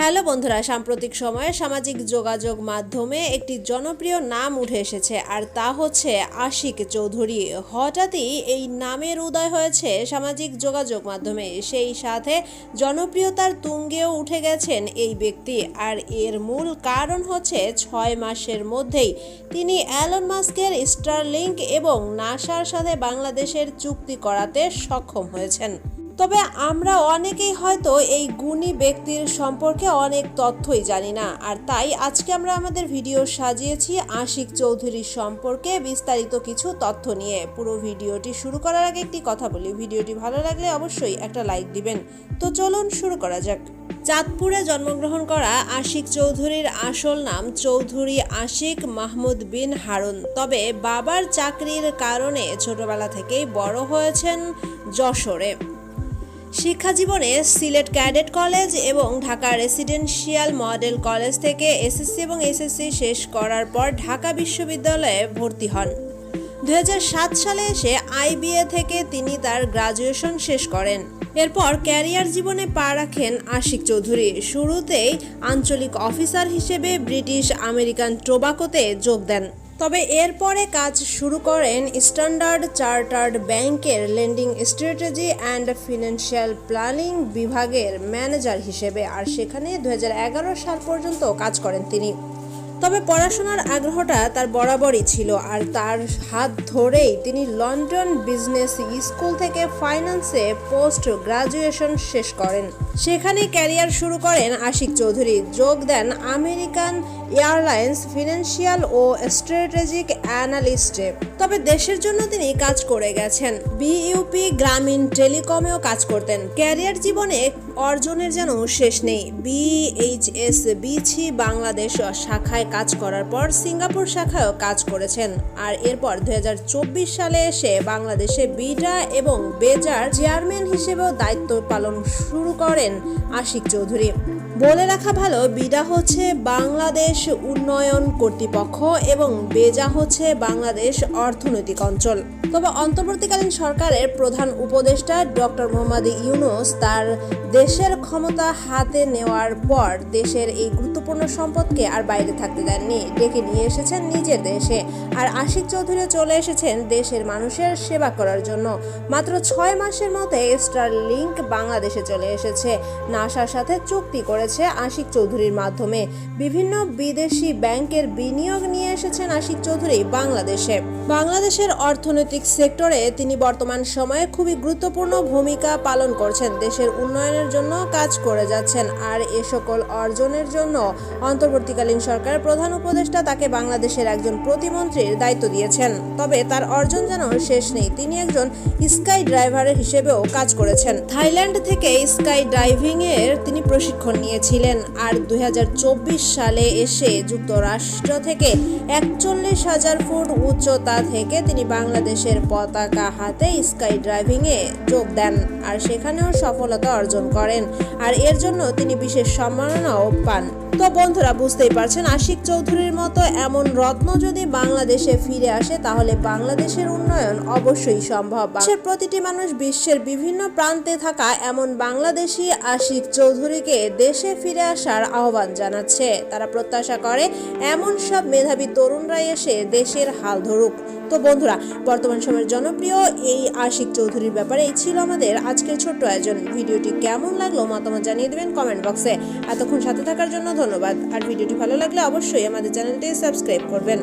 Hello বন্ধুরা, সাম্প্রতিক সময়ে সামাজিক যোগাযোগ মাধ্যমে একটি জনপ্রিয় নাম উঠে এসেছে, আর তা হচ্ছে আশিক চৌধুরী। হঠাৎই এই নামের উদয় হয়েছে সামাজিক যোগাযোগ মাধ্যমে। সেই সাথে জনপ্রিয়তার তুঙ্গেও উঠে গেছেন এই ব্যক্তি, আর এর মূল কারণ হচ্ছে ছয় মাসের মধ্যেই তিনি অ্যালন মাস্কের স্টারলিংক এবং নাসার সাথে বাংলাদেশের চুক্তি করাতে সক্ষম হয়েছেন। তবে আমরা অনেকেই হয়তো এই গুণী ব্যক্তির সম্পর্কে অনেক তথ্যই জানি না। আর তাই আজকে আমরা আমাদের ভিডিও সাজিয়েছি আশিক চৌধুরীর সম্পর্কে বিস্তারিত কিছু তথ্য নিয়ে। পুরো ভিডিওটি শুরু করার আগে একটি কথা বলি। ভিডিওটি ভালো লাগলে অবশ্যই একটা লাইক দিবেন। তো চলুন শুরু করা যাক। চাঁদপুরে জন্মগ্রহণ করা আশিক চৌধুরীর আসল নাম চৌধুরী আশিক মাহমুদ বিন হারুন। তবে বাবার চাকরির কারণে ছোটবেলা থেকেই বড় হয়েছেন যশোরে। শিক্ষা জীবনে সিলেট ক্যাডেট কলেজ এবং ঢাকা রেসিডেন্সিয়াল মডেল কলেজ থেকে এসএসসি এবং এসএসসি শেষ করার পর ঢাকা বিশ্ববিদ্যালয়ে ভর্তি হন। দুই হাজার সাত সালে এসে আইবিএ থেকে তিনি তার গ্রাজুয়েশন শেষ করেন। এরপর ক্যারিয়ার জীবনে পা রাখেন আশিক চৌধুরী। শুরুতেই আঞ্চলিক অফিসার হিসেবে ব্রিটিশ আমেরিকান টোবাকোতে যোগ দেন। তবে এরপরে কাজ শুরু করেন স্ট্যান্ডার্ড চার্টার্ড ব্যাংকের lending strategy and financial planning বিভাগের ম্যানেজার হিসেবে। আর সেখানে দু হাজার এগারো সাল পর্যন্ত কাজ করেন তিনি। তবে পড়াশোনার আগ্রহটা তার বরাবরই ছিল আর তার হাত ধরেই তিনি লন্ডন বিজনেস স্কুল থেকে ফাইন্যান্সে পোস্ট গ্রাজুয়েশন শেষ করেন। সেখানে ক্যারিয়ার শুরু করেন আশিক চৌধুরী। যোগ দেন আমেরিকান এয়ারলাইন্স ফিনান্সিয়াল ও স্ট্র্যাটেজিক অ্যানালিস্টে। তবে দেশের জন্য তিনি কাজ করে গেছেন। বিইউপি গ্রামীণ টেলিকমেও কাজ করতেন। ক্যারিয়ার জীবনে অর্জনের যেন শেষ নেই। বিএইচএস বিছি বাংলাদেশ শাখায় কাজ করার পর সিঙ্গাপুর শাখায়ও কাজ করেছেন। আর এরপর দু হাজার চব্বিশ সালে এসে বাংলাদেশে বিডা এবং বেজার চেয়ারম্যান হিসেবেও দায়িত্ব পালন শুরু করেন আশিক চৌধুরী। বলে রাখা ভালো, বিডা হচ্ছে বাংলাদেশ উন্নয়ন কর্তৃপক্ষ এবং বেজা হচ্ছে বাংলাদেশ অর্থনৈতিক অঞ্চল। তবে অন্তর্বর্তীকালীন সরকারের প্রধান উপদেষ্টা ডক্টর মোহাম্মদ ইউনুস তার দেশের ক্ষমতা হাতে নেওয়ার পর দেশের এই গুরুত্বপূর্ণ সম্পদকে আর বাইরে থাকতে দেননি। ডেকে নিয়ে এসেছেন নিজের দেশে। আর আশিক চৌধুরী চলে এসেছেন দেশের মানুষের সেবা করার জন্য। মাত্র ছয় মাসের মধ্যে স্টার লিঙ্ক বাংলাদেশে চলে এসেছে। নাসার সাথে চুক্তি করেছে আশিক চৌধুরীর মাধ্যমে। বিভিন্ন বিদেশি ব্যাংকের বিনিয়োগ নিয়ে এসেছেন আশিক চৌধুরী বাংলাদেশে। বাংলাদেশের অর্থনৈতিক সেক্টরে তিনি বর্তমান সময়ে খুবই গুরুত্বপূর্ণ ভূমিকা পালন করছেন। দেশের উন্নয়নের জন্য কাজ করে যাচ্ছেন। আর এ সকল অর্জনের জন্য অন্তর্বর্তীকালীন সরকারের প্রধান উপদেষ্টা তাকে বাংলাদেশের একজন প্রতিমন্ত্রীর দায়িত্ব দিয়েছেন। তবে তার অর্জন যেন শেষ নেই, তিনি একজন স্কাই ড্রাইভারের হিসেবেও কাজ করেছেন। থাইল্যান্ড থেকে স্কাই ড্রাইভিং এর তিনি প্রশিক্ষণ নিয়েছিলেন আর দুই হাজার চব্বিশ সালে এসে যুক্তরাষ্ট্র থেকে একচল্লিশ হাজার ফুট উচ্চতা থেকে তিনি বাংলাদেশের পতাকা হাতে স্কাই ড্রাইভিং এ যোগ দেন আর সেখানেও সফলতা অর্জন করেন আর এর জন্য তিনি বিশেষ সম্মাননাও পান। তো বন্ধুরা, বুঝতেই পারছেন, আশিক চৌধুরীর মতো এমন রত্ন যদি বাংলাদেশে ফিরে আসে, তাহলে বাংলাদেশের উন্নয়ন অবশ্যই সম্ভব। দেশের প্রতিটি মানুষ বিশ্বের বিভিন্ন প্রান্তে থাকা এমন বাংলাদেশি আশিক চৌধুরীকে দেশে ফিরে আসার আহ্বান জানাচ্ছে। তারা প্রত্যাশা করে, এমন সব মেধাবী তরুণরাই এসে দেশের হাল ধরুক। তো বন্ধুরা, বর্তমান সময়ের জনপ্রিয় এই আশিক চৌধুরীর ব্যাপারে এই ছিল আমাদের আজকের ছোট্ট আয়োজন। ভিডিওটি কেমন লাগল মতামত জানিয়ে দেবেন কমেন্ট বক্সে। এতক্ষণ সাথে থাকার জন্য ধন্যবাদ। আর ভিডিওটি ভালো লাগলে অবশ্যই আমাদের চ্যানেলটি সাবস্ক্রাইব করবেন।